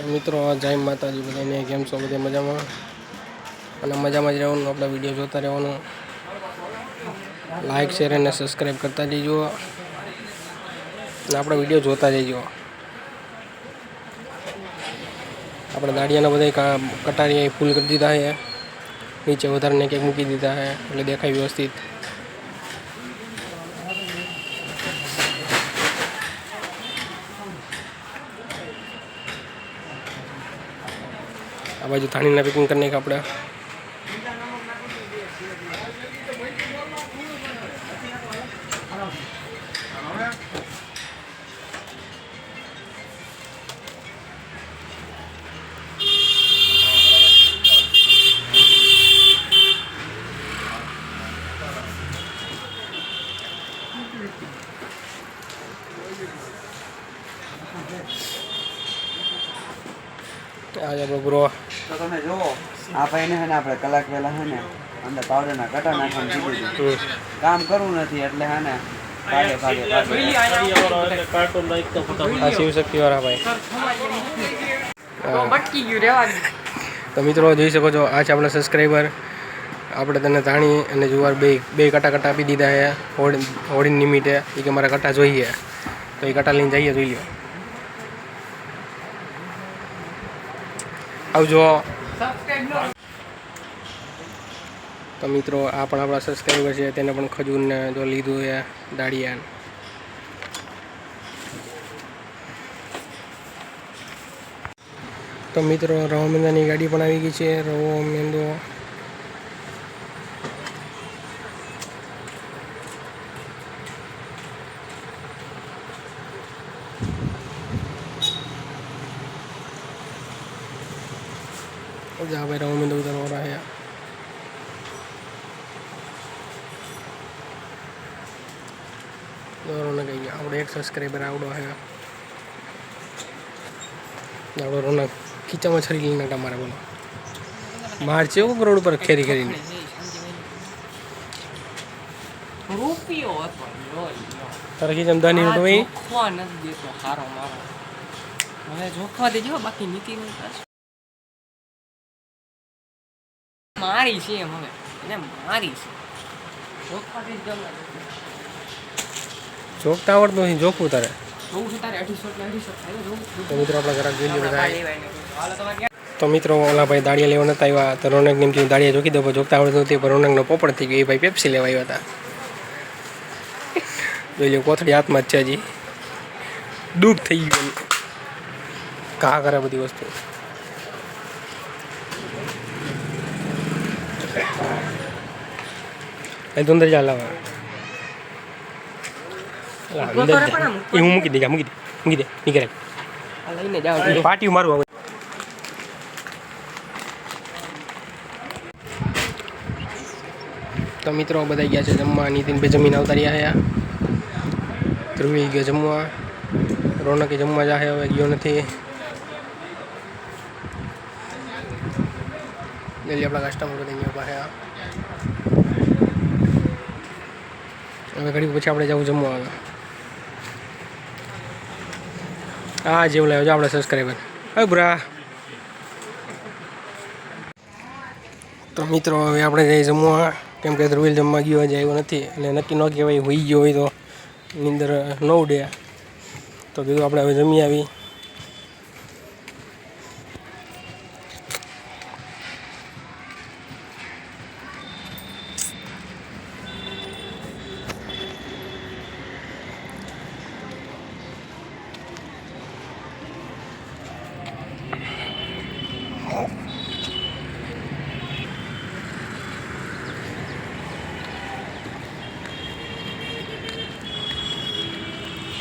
મિત્રો, જય માતાજી, બધાને કેમ છો? બધે મજામાં? અને મજામાં જ રહેવાનું, આપણા વીડિયો જોતા રહેવાનું. લાઇક શેર અને સબસ્ક્રાઈબ કરતા જઈજો. અને આપણા વીડિયો જોતા જઈજો. આપણે દાડિયાના બધા કા કટારી ફૂલ કરી દીધા છે. નીચે વધારીને ક્યાંક મૂકી દીધા છે. એટલે દેખાય વ્યવસ્થિત. આ બાજુ થાળીના પેકિંગ કરી નાખ્યા આપણે. આજે આપણો બ્રો તો તમે જુઓ આ ભાઈને છે ને આપણે કલાક પહેલા છે ને અંદર પાવડરના કટા નાખવાનું કીધું હતું કામ કરવું નથી એટલે છે ને ભાગે ભાગે ભાગે. શિવશક્તિ વાળા ભાઈ. તો મિત્રો જોઈ શકો છો આ છે આપણા સબસ્ક્રાઈબર આપણે તને તાણી અને જુવાર બે બે કટા કટા આપી દીધા છે હોળી હોળી નિમિત્તે. એ કે મારા કટા જોઈએ. તો એ કટા લઈને જઈએ જોઈ લો આવજો. તો મિત્રો, આ પણ આપણા સબસ્ક્રાઈબર છે, તેને પણ ખજૂરને જો લીધું એ દાળિયા તો મિત્રો, રવો મેંદાની ગાડી પણ આવી ગઈ છે, રવો, મેંદો. જા ભાઈ રવો મેંદો ઉતારવા રહ્યા રોનક આવી ગયા આપણો એક સબસ્ક્રાઈબર આવડો છે આપણો રોનક ખીચામાં છરી લઈને તમારે બોલો. માર છે એવું રોડ ઉપર ખેરી કરીને રૂપિયો હતો. તારા ખીચામાં દાની રોટ હોય આ જોખવા નથી દેતો હારો મારો. હવે જોખવા દેજો બાકી નીતિ. મારી છે એમ હવે એને મારી છે. જોખવા દે જોગતા આવડતું નથી જોખવું તારે. તો મિત્રો આપણા ઘરાક જોઈ બધા. હાલો તમારે ક્યાં? તો મિત્રો ઓલા ભાઈ દાળિયા લેવા નતા આવ્યા તો રોનક ને એમ દાળિયા જોખી દો જોગતા આવડતું નથી પણ રોનકનો પોપડ થઈ ગયો એ ભાઈ પેપ્સી લેવા આવ્યા હતા. જોઈ લો કોથળી હાથમાં જ છે હજી. દુઃખ થઈ ગયું. ઘા કરે બધી વસ્તુ. એ તો અંદર ચાલ આવે અલા, ઊભો અંદર કરે જા. પણ આમ. એ હું મૂકી દે મૂકી દે મૂકી દે નીકળે. લઈને જાઓ પાટિયું મારું હવે તો મિત્રો બધા ગયા છે જમવા. નીતિનભાઈ જમીન આવતા રહ્યા ધ્રુવી ગયો જમવા. રોનકે જમવા જાહે હવે ગયો નથી. જલ્દી આપણા કસ્ટમર બધા અહીંયા પાસે હવે ઘડી પછી આપણે જવું જમવા હવે. હા જેવું લાવ્યો છે, આપણે સબસ્ક્રાઈબર હવે બુરા. તો મિત્રો, હવે આપણે જઈ જમવા. કેમ કે ધ્રુવીલ જમવા ગયો હજી આવ્યો નથી અને નક્કી ન કહેવાય, હોઈ ગયો હોય તો અંદર ન ઉડે તો કીધું આપણે હવે જમી આવી.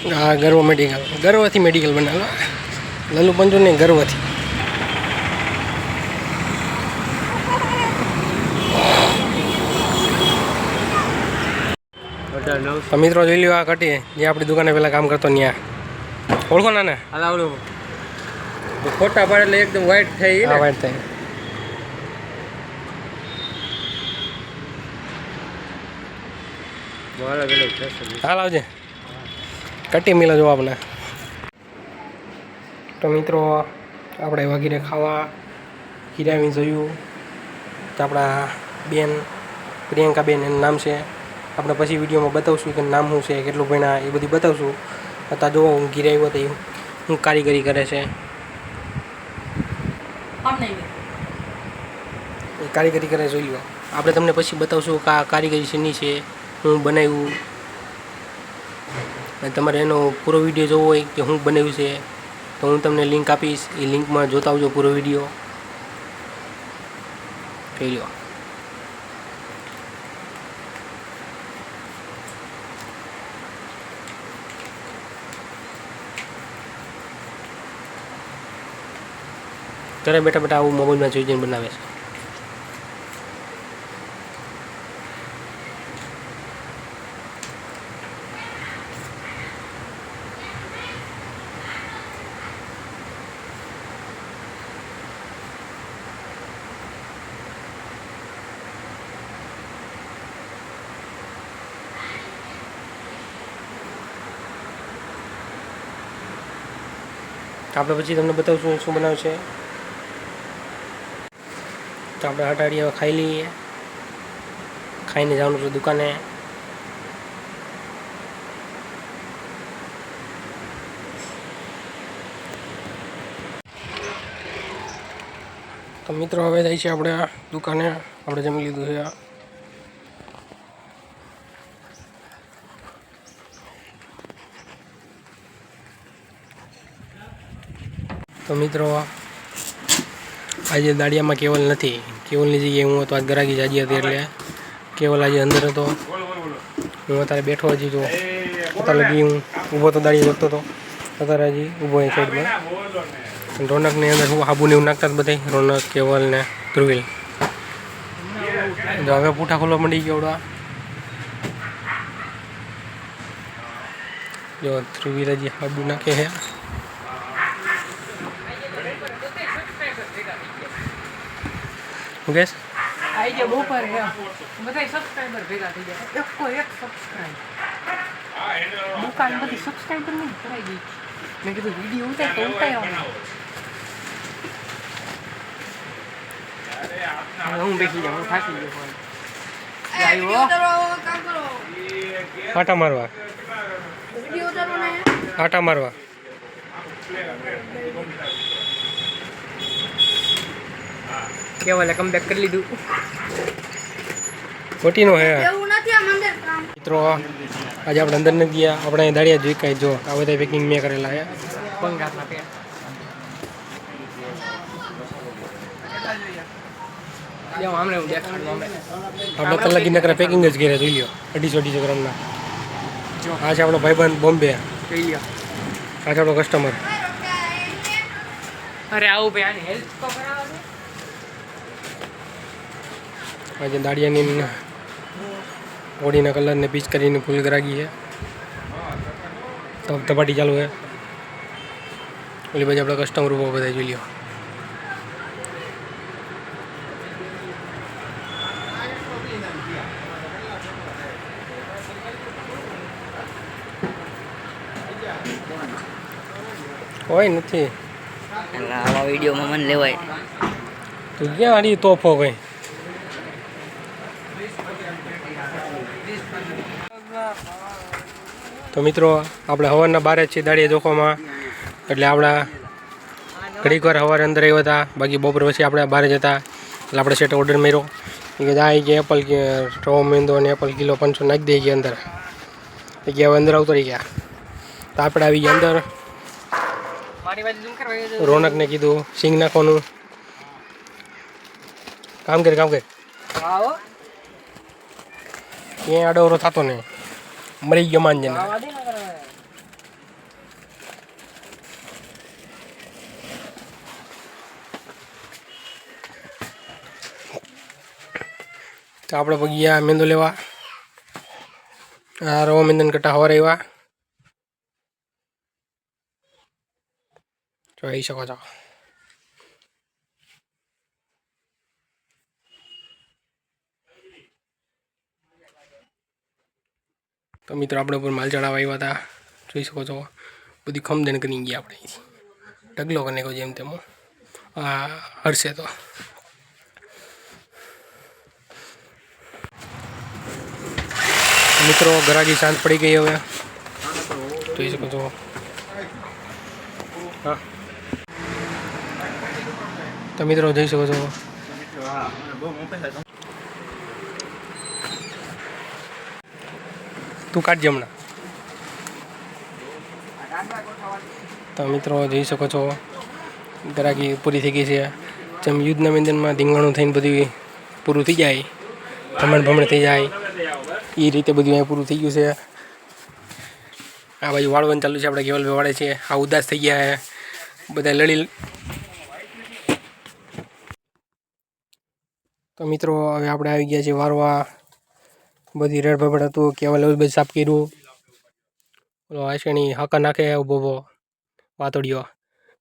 હા ગર્વ મેડિકલ ગર્વથી મેડિકલ બનાવ્યો. લલ્લુ પંચુ નહીં ગર્વથી તો મિત્રો જોઈ લ્યો આ કટી. જે આપણી દુકાને પહેલાં કામ કરતો ત્યાં ઓળખો ના ને ફોટા પાડે એટલે એકદમ વ્હાઈટ થઈ વ્હાઈટ થશે હાલ આવજે. કટી મિલે જો આપણે તો મિત્રો આપણે વગેરે ખાવા. હિરાવી જોયું. તો આપણા બેન પ્રિયંકાબેન એનું નામ છે. આપણે પછી વિડીયોમાં બતાવશું કે નામ શું છે કેટલું ભણ્યા એ બધી બતાવશું. અત્યારે જોવો હું ઘીરે આવ્યો તો હું કારીગરી કરે છે. એ કારીગરી કરે જોઈ લો આપણે તમને પછી બતાવશું કે આ કારીગરી શેની છે હું બનાવ્યું. અને તમારે એનો પૂરો વીડિયો જોવો હોય કે હું બનાવ્યું છે, તો હું તમને લિંક આપીશ. એ લિંકમાં જોતા આવજો પૂરો વીડિયો. જોઈ લો. ઘરે બેઠા બેઠા આવું મોબાઈલમાં જોઈ જઈને બનાવે છે. આપણે પછી તમને બતાવશું શું બનાવશે તો આપણે અટાડી હવે ખાઈ લઈએ. ખાઈને જવાનું છે દુકાને. તો મિત્રો હવે જાય છે આપણે દુકાને. આપણે જમી લીધું છે તો મિત્રો, આજે દાડિયામાં કેવલ નથી. કેવલની જગ્યાએ હું હતો, આજ ગરાગી જાજી હતી એટલે કેવલ આજે અંદર હતો. હું અત્યારે બેઠો હજી તો અત્યારે લગી હું ઊભો તો દાડિયા જોતો હતો. અત્યારે હજી ઊભો એ સાઈડમાં રોનકની અંદર હું હાબુને એવું નાખતા બધા રોનક, કેવલ ને ધ્રુવિલ. તો હવે પૂઠા ખોલવા માંડી ગયો જો ધ્રુવિલ હજી હાબુ નાખે છે. મુકેશ આઈ ગયા બપોરે એમ. બધા સબસ્ક્રાઈબર ભેગા થઈ ગયા. એકો એક સબસ્ક્રાઈબ દુકાન બધી સબસ્ક્રાઈબર નહીં કરાઈ ગઈ. મેં કીધું વીડિયો ઉતાર તો ઉતાર હવે હું બેસી જાઉં હું થાકી ગયો ફોન. આટા મારવા. આટા મારવા. કેવલે કમબેક કરી લીધું. ખોટીનો હે. એવું નથી આ મંદિર કામ. મિત્રો આજે આપણે અંદર નથી ગયા. આપણે અહીં દાડિયા જોઈ કાંઈ. જો આ બધા પેકિંગ મેં કરેલા હું. આપણે કલાકી નકરા પેકિંગ જ કર્યા જોઈ લ્યો. અઢીસો અઢીસો ગ્રામના. આ છે આપણો ભાઈબંધ બોમ્બે. આ જોઈ લ્યો. છે આપણો કસ્ટમર અરે આવું ભાઈ આની હેલ્પ તો કરાવો ને. આજે દાડિયાની ઓડીના કલરને પીચ કરીને ફૂલ કરાગી છે. ધપાટી ચાલુ છે. ઓલી પછી આપણે કસ્ટમર ઊભો બધા જોઈ લ્યો. કોઈ નથી. આવા વિડીયોમાં મને લેવાય. તું ક્યાં આડી તોફો કઈ તો મિત્રો આપણે હવારના બારે જ છીએ દાડીએ જોખોમાં એટલે આપણા ઘડીક વાર સવારે અંદર આવ્યા હતા બાકી બપોર પછી આપણે બહાર જતા એટલે આપણે સેટ ઓર્ડર મેળ્યો કે આ કે એપલ કે મીંદો અને એપલ કિલો પાંચસો નાખી દઈએ ગયા અંદર. એ ગયા અંદર આવતો રહી ગયા. તો આપણે આવી ગયા અંદર. રોનકને કીધું સિંગ નાખવાનું. કામ કરે કામ કરે. ક્યાંય આડોરો થતો નહીં. મરી ગયો માનજન તો આપણે પગિયા મેંદો લેવા. આ રવા મેંદન કટા હવા રહેવા. જોઈ શકો છો. તો મિત્રો, આપણે ઉપર માલ ચડાવવા આવ્યા હતા. જોઈ શકો છો, બધી ખમદેન કરી ગયા આપણે ઢગલો કરીને કહો જેમ તેમ હરશે તો. મિત્રો, ગરાગી શાંત પડી ગઈ હવે. જોઈ શકો છો. હા. તો મિત્રો, જોઈ શકો છો. તું કાઢજે હમણાં. તો મિત્રો જોઈ શકો છો ગરાગી પૂરી થઈ ગઈ છે. જેમ યુદ્ધના મેદાનમાં ધીંગાણું થઈને બધું પૂરું થઈ જાય, ભમણ ભમણ થઈ જાય, એ રીતે બધું અહીંયા પૂરું થઈ ગયું છે. આ બાજુ વાળવાનું ચાલુ છે, આપણે કેવલભાઈ વાળે છે. આ ઉદાસ થઈ ગયા છે. બધા લડી તો મિત્રો, હવે આપણે આવી ગયા છીએ વારવા. બધી રેડ ભબડ હતું કેવલ બધું સાફ કર્યું. ઓલો આશેણી હાકા નાખે ઊભો ઊભો, વાતોડિયો.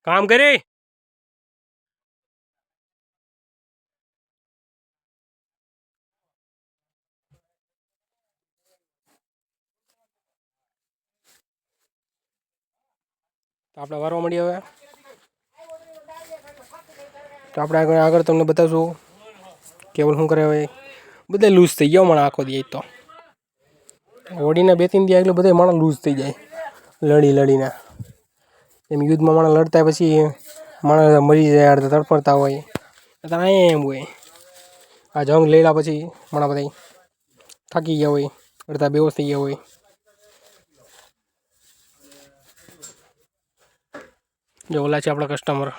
કામ કરે? આપણે વારવા મળીએ હવે. તો આપણે આગળ આગળ તમને બતાવશું કેવલ શું કરે હવે. બધા લૂઝ થઈ ગયા મને આખો દી તો. હોડીને બે ત્રણ દી એટલે બધે માણસ લૂઝ થઈ જાય. લડી, લડીને. એમ યુદ્ધમાં માણસ લડતા પછી માણસ મરી જાય અડધા તડપડતા હોય. ત્યાં અહીંયા એમ હોય. આ જંગ લેલા પછી માણા બધા થાકી ગયા હોય, અડધા બેહોશ થઈ ગયા હોય. જો ઓલા છે આપણા કસ્ટમર